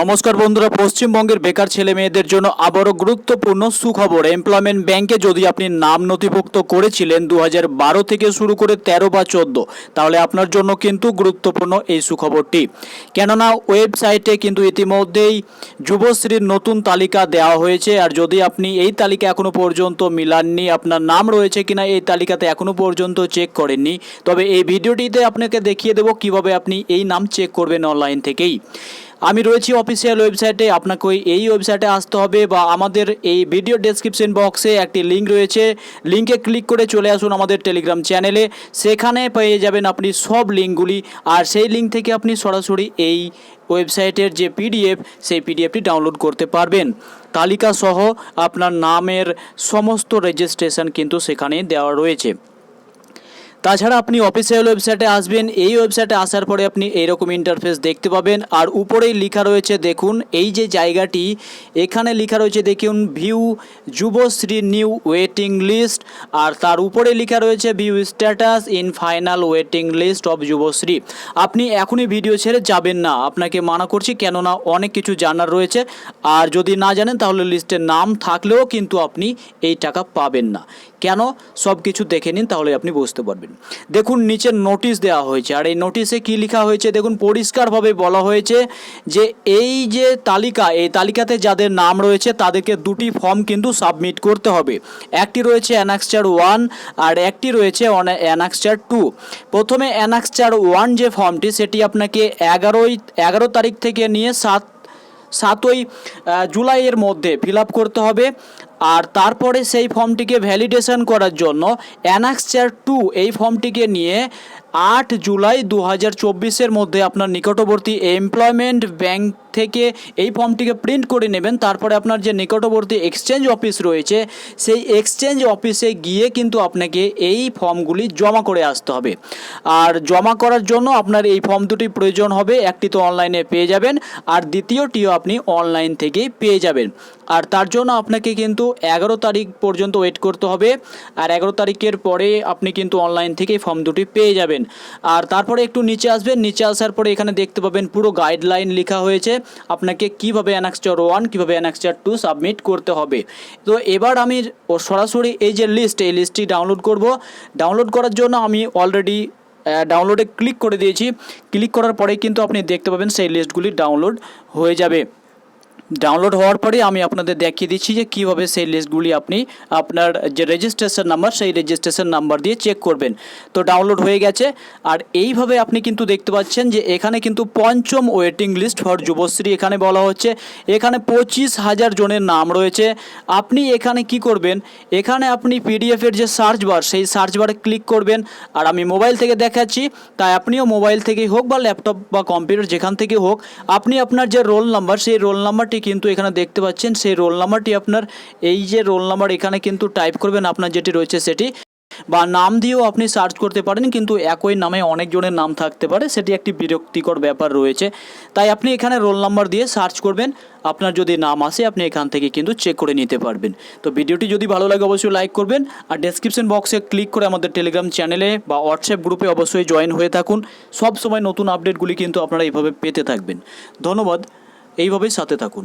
নমস্কার বন্ধুরা, পশ্চিমবঙ্গের বেকার ছেলে মেয়েদের জন্য আবারও গুরুত্বপূর্ণ সুখবর। এমপ্লয়মেন্ট ব্যাংকে যদি আপনি নাম নথিভুক্ত করেছিলেন দু বারো থেকে শুরু করে তেরো বা চোদ্দ, তাহলে আপনার জন্য কিন্তু গুরুত্বপূর্ণ এই সুখবরটি। কেননা ওয়েবসাইটে কিন্তু ইতিমধ্যেই যুবশ্রীর নতুন তালিকা দেওয়া হয়েছে, আর যদি আপনি এই তালিকা এখনও পর্যন্ত মিলাননি, আপনার নাম রয়েছে কিনা এই তালিকাতে এখনও পর্যন্ত চেক করেননি, তবে এই ভিডিওটিতে আপনাকে দেখিয়ে দেবো কীভাবে আপনি এই নাম চেক করবেন অনলাইন থেকেই। আমি রয়েছি অফিসিয়াল ওয়েবসাইটে আপনাকে এই ওয়েবসাইটে আসতে হবে বা আমাদের এই ভিডিও ডেসক্রিপশন বক্সে একটি লিঙ্ক রয়েছে। লিঙ্কে ক্লিক করে চলে আসুন আমাদের টেলিগ্রাম চ্যানেলে সেখানে পেয়ে যাবেন আপনি সব লিঙ্কগুলি আর সেই লিঙ্ক থেকে আপনি সরাসরি এই ওয়েবসাইটের যে পিডিএফ সেই পিডিএফটি ডাউনলোড করতে পারবেন। তালিকা সহ আপনার নামের সমস্ত রেজিস্ট্রেশন কিন্তু সেখানে দেওয়া রয়েছে। তাছাড়া আপনি অফিসিয়াল ওয়েবসাইটে আসবেন। এই ওয়েবসাইটে আসার পরে আপনি এইরকম ইন্টারফেস দেখতে পাবেন। আর উপরেই লেখা রয়েছে, দেখুন, এই যে জায়গাটি, এখানে লেখা রয়েছে, দেখুন view Yuvashree new waiting list আর তার উপরে লেখা রয়েছে view status in final waiting list of Yuvashree. আপনি এখনই ভিডিও ছেড়ে যাবেন না। আপনাকে মানা করছি, কেননা অনেক কিছু জানার রয়েছে। আর যদি না জানেন, তাহলে লিস্টের নাম থাকলেও কিন্তু আপনি এই টাকা পাবেন না। কেন সব কিছু দেখে নিন, তাহলে আপনি বুঝতে পারবেন। দেখুন, নিচে নোটিশ দেওয়া হয়েছে। আর এই নোটিশে কি লেখা হয়েছে? দেখুন, পরিষ্কারভাবে বলা হয়েছে যে এই যে তালিকা, এই তালিকাতে যাদের নাম রয়েছে, তাদেরকে দুটি ফর্ম কিন্তু সাবমিট করতে হবে। একটি রয়েছে অ্যানাক্সচার ওয়ান আর একটি রয়েছে অ্যানাক্সচার টু প্রথমে অ্যানাক্সচার ওয়ান যে ফর্মটি সেটি আপনাকে এগারোই, এগারো তারিখ থেকে নিয়ে সাত, সাতই জুলাইয়ের মধ্যে ফিল করতে হবে। আর তারপরে সেই ফর্মটিকে ভ্যালিডেশন করার জন্য অ্যানাক্সচার টু এই ফর্মটিকে নিয়ে আট জুলাই দু হাজার চব্বিশের মধ্যে আপনার নিকটবর্তী এমপ্লয়মেন্ট ব্যাংক থেকে এই ফর্মটিকে প্রিন্ট করে নেবেন। তারপরে আপনার যে নিকটবর্তী এক্সচেঞ্জ অফিস রয়েছে, সেই এক্সচেঞ্জ অফিসে গিয়ে কিন্তু আপনাকে এই ফর্মগুলি জমা করে আসতে হবে। আর জমা করার জন্য আপনার এই ফর্ম দুটি প্রয়োজন হবে, একটি তো অনলাইনে পেয়ে যাবেন, আর দ্বিতীয়টিও আপনি অনলাইন থেকেই পেয়ে যাবেন। আর তার জন্য আপনাকে কিন্তু এগারো তারিখ পর্যন্ত ওয়েট করতে হবে আর এগারো তারিখের পরে আপনি কিন্তু অনলাইন থেকেই ফর্ম দুটি পেয়ে যাবেন। আর তারপরে একটু নিচে আসবেন, নিচে আসার পরে এখানে দেখতে পাবেন পুরো গাইডলাইন লেখা হয়েছে। আপনাকে কীভাবে অ্যানাক্সচার ওয়ান কীভাবে অ্যানাক্সচার টু সাবমিট করতে হবে। তো এবার আমি সরাসরি এই যে লিস্ট এই লিস্টটি ডাউনলোড করব। ডাউনলোড করার জন্য আমি অলরেডি ডাউনলোডে ক্লিক করে দিয়েছি। ক্লিক করার পরে কিন্তু আপনি দেখতে পাবেন সেই লিস্টগুলি ডাউনলোড হয়ে যাবে। ডাউনলোড হওয়ার পরে আমি আপনাদের দেখিয়ে দিচ্ছি যে কীভাবে সেই লিস্টগুলি আপনি আপনার যে রেজিস্ট্রেশন নাম্বার সেই রেজিস্ট্রেশন নাম্বার দিয়ে চেক করবেন। তো ডাউনলোড হয়ে গেছে। আর এইভাবে আপনি কিন্তু দেখতে পাচ্ছেন যে এখানে কিন্তু পঞ্চম ওয়েটিং লিস্ট ফর যুবশ্রী এখানে বলা হচ্ছে। এখানে পঁচিশ হাজার জনের নাম রয়েছে। আপনি এখানে কি করবেন? এখানে আপনি পিডিএফের যে সার্চ বার সেই সার্চ বারে ক্লিক করবেন। আর আমি মোবাইল থেকে দেখাচ্ছি, তাই আপনিও মোবাইল থেকেই হোক বা ল্যাপটপ বা কম্পিউটার যেখান থেকে হোক, আপনি আপনার যে রোল নাম্বার সেই রোল নাম্বারটি কিন্তু এখানে দেখতে পাচ্ছেন, সেই রোল নাম্বারটি আপনার, এই যে রোল নাম্বার এখানে কিন্তু টাইপ করবেন আপনার যেটি রয়েছে সেটি। বা নাম দিয়েও আপনি সার্চ করতে পারেন, কিন্তু একই নামে অনেকজনের নাম থাকতে পারে, সেটি একটি বিরক্তিকর ব্যাপার রয়েছে। তাই আপনি এখানে রোল নাম্বার দিয়ে সার্চ করবেন, আপনার যদি নাম আসে, আপনি এখান থেকে কিন্তু চেক করে নিতে পারবেন। তো ভিডিওটি যদি ভালো লাগে, অবশ্যই লাইক করবেন, আর ডেসক্রিপশন বক্সে ক্লিক করে আমাদের টেলিগ্রাম চ্যানেলে বা হোয়াটসঅ্যাপ গ্রুপে অবশ্যই জয়েন হয়ে থাকুন। সব সময় নতুন আপডেটগুলি কিন্তু আপনারা এইভাবে পেতে থাকবেন। ধন্যবাদ। এইভাবেই সাথে থাকুন।